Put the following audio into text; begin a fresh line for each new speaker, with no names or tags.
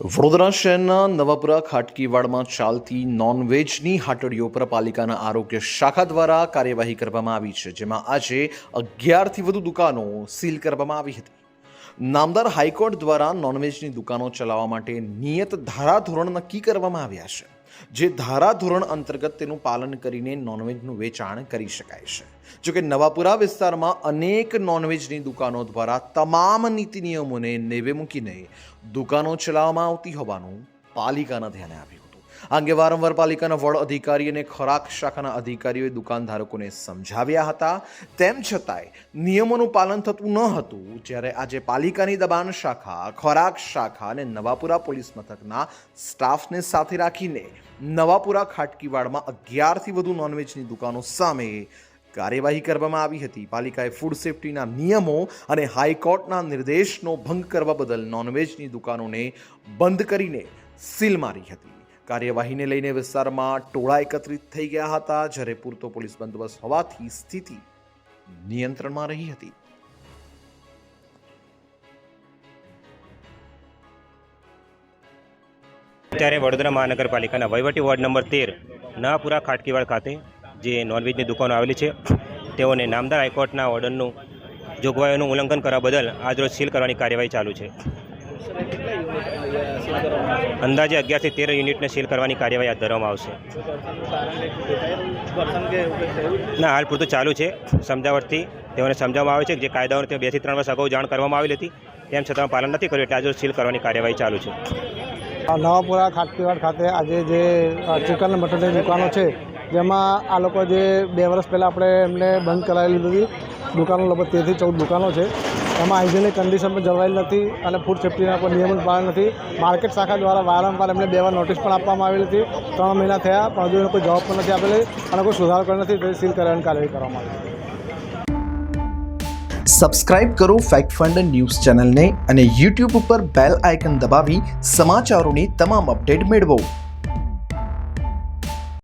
વડોદરા શહેરના નવાપુરા ખાટકીવાડમાં ચાલતી નોનવેજની હાટડીઓ પર પાલિકાના આરોગ્ય શાખા દ્વારા કાર્યવાહી કરવામાં આવી છે, જેમાં આજે અગિયારથી વધુ દુકાનો સીલ કરવામાં આવી હતી. નામદાર હાઈકોર્ટ દ્વારા નોનવેજની દુકાનો ચલાવવા માટે નિયત ધારાધોરણ નક્કી કરવામાં આવ્યા છે. જે ધારાધોરણ અંતર્ગત તેનું પાલન કરીને નોનવેજનું વેચાણ કરી શકાય છે. જોકે નવાપુરા વિસ્તારમાં અનેક નોનવેજની દુકાનો દ્વારા તમામ નીતિ નિયમોને નેવે મૂકીને દુકાનો ચલાવવામાં આવતી હોવાનું પાલિકાના ધ્યાને આવ્યું. આ અંગે વારંવાર પાલિકાના વડ અધિકારી અને ખોરાક શાખાના અધિકારીઓએ દુકાનધારકોને સમજાવ્યા હતા. તેમ છતાંય નિયમોનું પાલન થતું ન હતું. જ્યારે આજે પાલિકાની દબાણ શાખા, ખોરાક શાખા અને નવાપુરા પોલીસ મથકના સ્ટાફને સાથે રાખીને નવાપુરા ખાટકીવાડમાં અગિયારથી વધુ નોનવેજની દુકાનો સામે કાર્યવાહી કરવામાં આવી હતી. પાલિકાએ ફૂડ સેફ્ટીના નિયમો અને હાઈકોર્ટના નિર્દેશનો ભંગ કરવા બદલ નોનવેજની દુકાનોને બંધ કરીને સીલ મારી હતી. કાર્યવાહીને લઈને વિસ્તારમાં ટોળા એકત્રિત થઈ ગયા હતા, જ્યારે પૂરતો પોલીસ બંદોબસ્ત હોવાથી સ્થિતિ નિયંત્રણમાં રહી હતી.
ત્યારે વડોદરા મહાનગરપાલિકાના વહીવટી વોર્ડ નંબર તેર નાપુરા ખાટકીવાડ ખાતે જે નોનવેજની દુકાનો આવેલી છે, તેઓને નામદાર હાઈકોર્ટના ઓર્ડરનું જોગવાઈઓનું ઉલ્લંઘન કરવા બદલ આજરોજ સીલ કરવાની કાર્યવાહી ચાલુ છે. અંદાજે અગિયારથી તેર યુનિટને સીલ કરવાની કાર્યવાહી હાથ ધરવામાં આવશે. ના, હાલ પૂરતું ચાલુ છે. સમજાવટથી તેઓને સમજાવવામાં આવે છે જે કાયદાઓને તે બેથી ત્રણ વર્ષ અગાઉ જાણ કરવામાં આવેલી હતી, તેમ છતાં પાલન નથી કર્યું એટલે આજે સીલ કરવાની કાર્યવાહી ચાલુ છે.
નવાપુરા ખાટકીવાડ ખાતે આજે જે ચિકન મટનની દુકાનો છે, જેમાં આ લોકો જે બે વર્ષ પહેલાં આપણે એમને બંધ કરાવેલી હતી દુકાનો લગભગ તેરથી ચૌદ દુકાનો છે. એમાં હાઇજેનિક કન્ડિશન પણ જળવાયેલ નથી અને ફૂડ સેફ્ટીના કોઈ નિયમન પાલન નથી. માર્કેટ શાખા દ્વારા વારંવાર એમને બે વાર નોટિસ પણ આપવામાં આવેલી હતી. ત્રણ મહિના થયા, પણ હજુ કોઈ જવાબ પણ નથી આપેલી. અને કોઈ સુધારો કર્યો નથી, તે સીલ કરવાની કાર્યવાહી કરવામાં આવી
સબસ્ક્રાઇબ કરો ફેક્ટ ફંડ ન્યૂઝ ચેનલને અને યુટ્યુબ ઉપર બેલ આઇકન દબાવી સમાચારોની તમામ અપડેટ મેળવો.